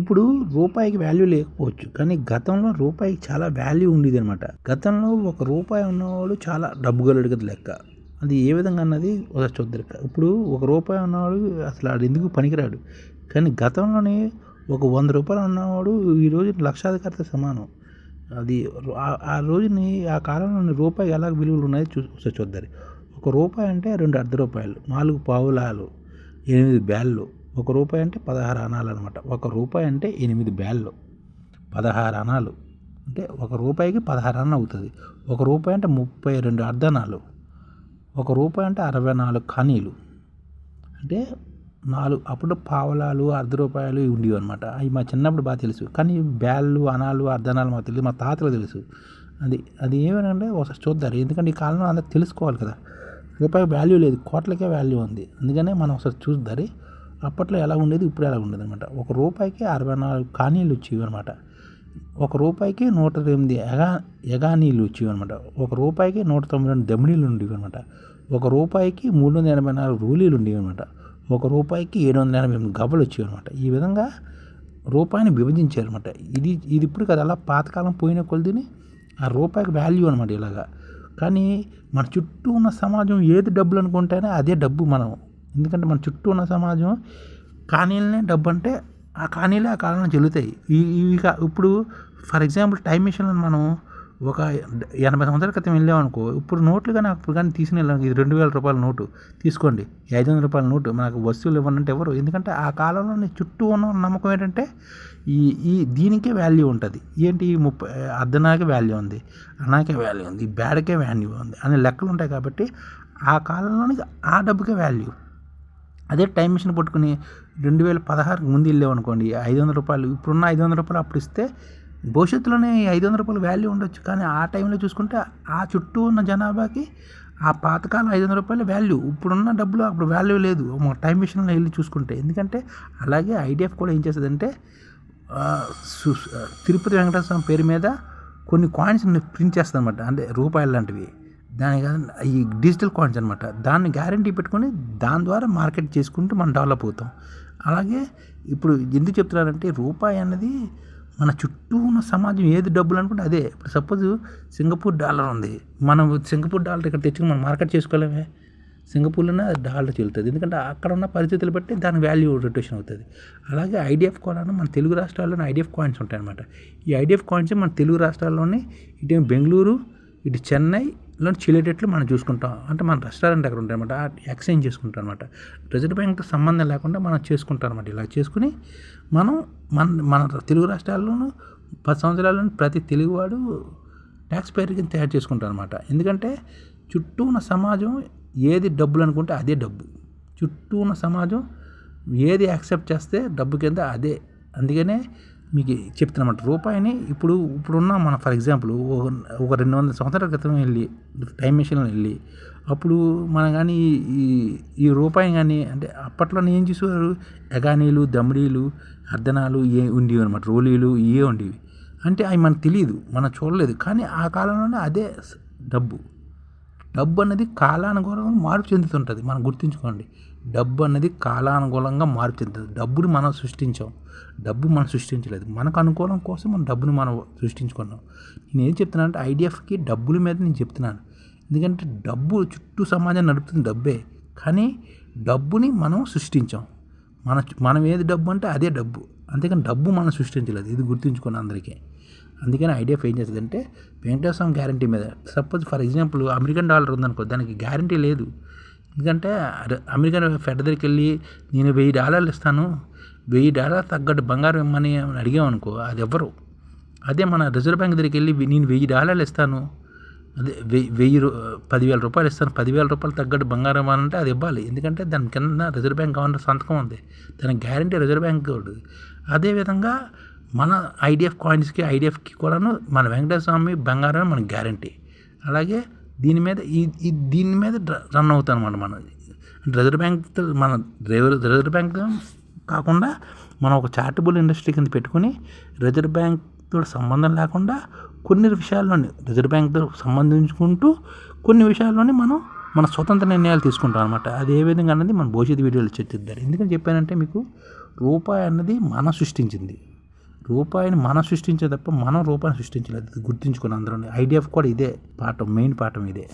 ఇప్పుడు రూపాయికి వాల్యూ లేకపోవచ్చు. కానీ గతంలో రూపాయికి చాలా వాల్యూ ఉండేది అనమాట గతంలో ఒక రూపాయి ఉన్నవాడు చాలా డబ్బు గలడు కదా లెక్క. అది ఏ విధంగా అన్నది ఒక చూద్దరు ఇప్పుడు ఒక రూపాయి ఉన్నవాడు అసలు ఆడు ఎందుకు పనికిరాడు? కానీ గతంలోనే ఒక వంద రూపాయలు ఉన్నవాడు ఈ రోజు లక్షాధికారితో సమానం. అది ఆ- రోజుని ఆ కాలంలో రూపాయి ఎలా విలువలు ఉన్నాయో చూ చూద్దరు ఒక రూపాయి అంటే రెండు అర్ధ రూపాయలు నాలుగు పావులాలు ఎనిమిది బ్యాళ్ళు. ఒక రూపాయి అంటే పదహారు అనాలు అనమాట ఒక రూపాయి అంటే ఎనిమిది బ్యాళ్ళు. పదహారు అనాలు. అంటే ఒక రూపాయికి పదహారు అన్న అవుతుంది. ఒక రూపాయి అంటే ముప్పై రెండు అర్ధనాలు. ఒక రూపాయి అంటే అరవై నాలుగు కనీలు అంటే నాలుగు అప్పుడు పావలాలు అర్ధ రూపాయలు ఇవి ఉండేవి అనమాట అవి మా చిన్నప్పుడు బాగా తెలుసు. కానీ బ్యాళ్ళు అనాలు అర్ధనాలు మాకు తెలియదు. మా తాతలు తెలుసు. అది అది ఏమనంటే ఒకసారి చూద్దారు ఎందుకంటే ఈ కాలంలో అందరూ తెలుసుకోవాలి కదా. రూపాయి వాల్యూ లేదు. కోట్లకే వాల్యూ ఉంది. అందుకనే మనం ఒకసారి చూద్దారి అప్పట్లో ఎలా ఉండేది ఇప్పుడు ఎలా ఉండేది అనమాట. ఒక రూపాయికి అరవై నాలుగు కానీలు వచ్చేవి అనమాట. ఒక రూపాయికి నూట ఎనిమిది ఎగా ఎగానీళ్ళు వచ్చేవి అనమాట. ఒక రూపాయికి నూట తొంభై రెండు దమిడీలు ఉండేవి అనమాట. ఒక రూపాయికి మూడు వందల ఎనభై నాలుగు రూలీలు ఉండేవి అనమాట. ఒక రూపాయికి ఏడు వందల ఎనభై ఎనిమిది గవ్వలు వచ్చేవి అనమాట. ఈ విధంగా రూపాయిని విభజించారు అనమాట. ఇది ఇది ఇప్పుడు కదా అలా పాతకాలం పోయిన కొలిదిని ఆ రూపాయికి వాల్యూ అనమాట ఇలాగా. కానీ మన చుట్టూ ఉన్న సమాజం ఏది డబ్బులు అనుకుంటేనే అదే డబ్బు మనం ఎందుకంటే మన చుట్టూ ఉన్న సమాజం కానీలనే డబ్బు అంటే ఆ కానీలే ఆ కాలంలో చెల్లుతాయి ఈ ఇవి ఇప్పుడు ఫర్ ఎగ్జాంపుల్ టైం మిషన్లో మనం ఒక ఎనభై సంవత్సరాల క్రితం వెళ్ళామనుకో ఇప్పుడు నోట్లు కానీ అప్పుడు కానీ తీసిన వెళ్ళాం ఇది రెండు వేల రూపాయల నోటు తీసుకోండి. ఐదు వందల రూపాయల నోటు మనకు వస్తువులు ఇవ్వనంటే ఎవరు? ఎందుకంటే ఆ కాలంలోనే చుట్టూ ఉన్న నమ్మకం ఏంటంటే ఈ ఈ దీనికే వాల్యూ ఉంటుంది. ఏంటి? ఈ ముప్పై అర్ధనాకే వాల్యూ ఉంది అనాకే వాల్యూ ఉంది ఈ బ్యాడ్కే వాల్యూ ఉంది అనే లెక్కలు ఉంటాయి కాబట్టి ఆ కాలంలోనికి ఆ డబ్బుకే వాల్యూ అదే టైం మిషన్ పట్టుకుని రెండు వేల పదహారుకి ముందు వెళ్ళామనుకోండి ఐదు వందల రూపాయలు ఇప్పుడున్న ఐదు వందల రూపాయలు అప్పుడు ఇస్తే భవిష్యత్తులోనే ఐదు వందల రూపాయలు వాల్యూ ఉండొచ్చు. కానీ ఆ టైంలో చూసుకుంటే ఆ చుట్టూ ఉన్న జనాభాకి ఆ పాతకాలం ఐదు వందల రూపాయల వాల్యూ ఇప్పుడున్న డబ్బులు అప్పుడు వాల్యూ లేదు. మా టైం మిషన్లో వెళ్ళి చూసుకుంటే. ఎందుకంటే అలాగే ఐడిఎఫ్ కూడా ఏం చేస్తుందంటే సు- తిరుపతి వెంకటేశ్వర స్వామి పేరు మీద కొన్ని కాయిన్స్ ప్రింట్ చేస్తుంది అనమాట అంటే రూపాయలు లాంటివి. దాని కాదు ఈ డిజిటల్ కాయిన్స్ అనమాట దాన్ని గ్యారంటీ పెట్టుకొని దాని ద్వారా మార్కెట్ చేసుకుంటూ మనం డెవలప్ అవుతాం. అలాగే ఇప్పుడు ఎందుకు చెప్తున్నారంటే రూపాయి అన్నది మన చుట్టూ ఉన్న సమాజం ఏది డబ్బులు అనుకుంటే అదే. ఇప్పుడు సపోజ్ సింగపూర్ డాలర్ ఉంది. మనం సింగపూర్ డాలర్ ఇక్కడ తెచ్చుకుని మనం మార్కెట్ చేసుకోలేమే. సింగపూర్లోనే డాలర్ చెల్లుతుంది. ఎందుకంటే అక్కడ ఉన్న పరిస్థితులు బట్టి దాని వాల్యూ రొటేషన్ అవుతుంది. అలాగే ఐడిఎఫ్ కాయిన్ మన తెలుగు రాష్ట్రాల్లోనే ఐడిఎఫ్ కాయిన్స్ ఉంటాయి అనమాట ఈ ఐడిఎఫ్ కాయిన్స్ మన తెలుగు రాష్ట్రాల్లోనే ఇటు బెంగళూరు ఇటు చెన్నై ఇలాంటి చెల్లేటట్లు మనం చూసుకుంటాం. అంటే మన రెస్టారెంట్ అక్కడ ఉంటాయి అనమాట ఎక్స్చేంజ్ చేసుకుంటాం అనమాట రిజర్వ్ బ్యాంక్తో సంబంధం లేకుండా మనం చేసుకుంటాం అనమాట ఇలా చేసుకుని మనం మన మన తెలుగు రాష్ట్రాల్లోనూ పది సంవత్సరాల్లోనూ ప్రతి తెలుగువాడు ట్యాక్స్ పేరు కింద తయారు చేసుకుంటారు అనమాట ఎందుకంటే చుట్టూ ఉన్న సమాజం ఏది డబ్బులు అనుకుంటే అదే డబ్బు. చుట్టూ ఉన్న సమాజం ఏది యాక్సెప్ట్ చేస్తే డబ్బు కింద అదే. అందుకనే మీకు చెప్తున్నమాట. రూపాయిని ఇప్పుడు ఇప్పుడున్న మన ఫర్ ఎగ్జాంపుల్ ఒక ఒక రెండు వందల సంవత్సరాల క్రితం వెళ్ళి టైం మెషిన్లో వెళ్ళి అప్పుడు మనం కానీ ఈ ఈ రూపాయి కానీ అంటే అప్పట్లో ఏం చూసేవారు? ఎగానీలు దమ్డీలు అర్ధనాలు ఏ ఉండేవి అనమాట రోలీలు ఇవే ఉండేవి. అంటే అవి మనకు తెలియదు. మనం చూడలేదు. కానీ ఆ కాలంలోనే అదే డబ్బు. డబ్బు అనేది కాలానుగుణంగా మార్పు చెందుతుంటుంది. మనం గుర్తుంచుకోండి. డబ్బు అనేది కాలానుగుణంగా మార్పు చెందుతుంది. డబ్బుని మనం సృష్టించాం. డబ్బు మనం సృష్టించలేదు. మనకు అనుకూలం కోసం మనం డబ్బుని మనం సృష్టించుకున్నాం. నేను ఏం చెప్తున్నాను అంటే ఐడిఎఫ్కి డబ్బుల మీద నేను చెప్తున్నాను. ఎందుకంటే డబ్బు చుట్టూ సమాజం నడుపుతుంది డబ్బే. కానీ డబ్బుని మనం సృష్టించాం. మన మనం ఏది డబ్బు అంటే అదే డబ్బు. అంతేకాని డబ్బు మనం సృష్టించలేదు. ఇది గుర్తుంచుకోండి అందరికీ. అందుకని ఐడిఎఫ్ ఏం చేస్తుందంటే వెంకటేశ్వర స్వామి గ్యారంటీ మీద. Suppose for example American dollar ఉందనుకో దానికి గ్యారంటీ లేదు. ఎందుకంటే అమెరికన్ ఫెడ్ దగ్గరికి వెళ్ళి నేను వెయ్యి డాలర్లు ఇస్తాను వెయ్యి డాలర్ తగ్గట్టు బంగారం ఇమ్మని అడిగామనుకో అది ఎవ్వరు. అదే మన రిజర్వ్ బ్యాంక్ దగ్గరికి వెళ్ళి నేను వెయ్యి డాలర్లు ఇస్తాను అదే వెయ్యి వెయ్యి రూ- పదివేల రూపాయలు ఇస్తాను పదివేల రూపాయలు తగ్గట్టు బంగారం ఇవ్వాలంటే అది ఇవ్వాలి. ఎందుకంటే దాని కింద రిజర్వ్ బ్యాంక్ గవర్నర్ సంతకం ఉంది. దానికి గ్యారంటీ రిజర్వ్ బ్యాంక్ అదేవిధంగా మన ఐడిఎఫ్ కాయిన్స్కి ఐడిఎఫ్కి కూడాను మన వెంకటేశ్వర స్వామి బంగారం మన గ్యారంటీ. అలాగే దీని మీద ఈ దీని మీద ర- రన్ అవుతాం అనమాట మనం రిజర్వ్ బ్యాంక్ మన రిజర్వ్ బ్యాంక్ కాకుండా మనం ఒక చారిటబుల్ ఇండస్ట్రీ కింద పెట్టుకుని రిజర్వ్ బ్యాంక్తో సంబంధం లేకుండా కొన్ని విషయాల్లోనే రిజర్వ్ బ్యాంక్తో సంబంధించుకుంటూ కొన్ని విషయాల్లోనే మనం మన స్వతంత్ర నిర్ణయాలు తీసుకుంటాం అనమాట అది ఏ విధంగా అన్నది మన భవిష్యత్ వీడియోలో చర్చిద్దారు ఎందుకని చెప్పానంటే మీకు రూపాయి అన్నది మనం సృష్టించింది. రూపాయిని మనం సృష్టించే తప్ప మనం రూపాయిని సృష్టించలేదు. ఇది గుర్తుంచుకుని అందరం ఐడిఎఫ్ కూడా ఇదే పాఠం మెయిన్ పాఠం ఇదే.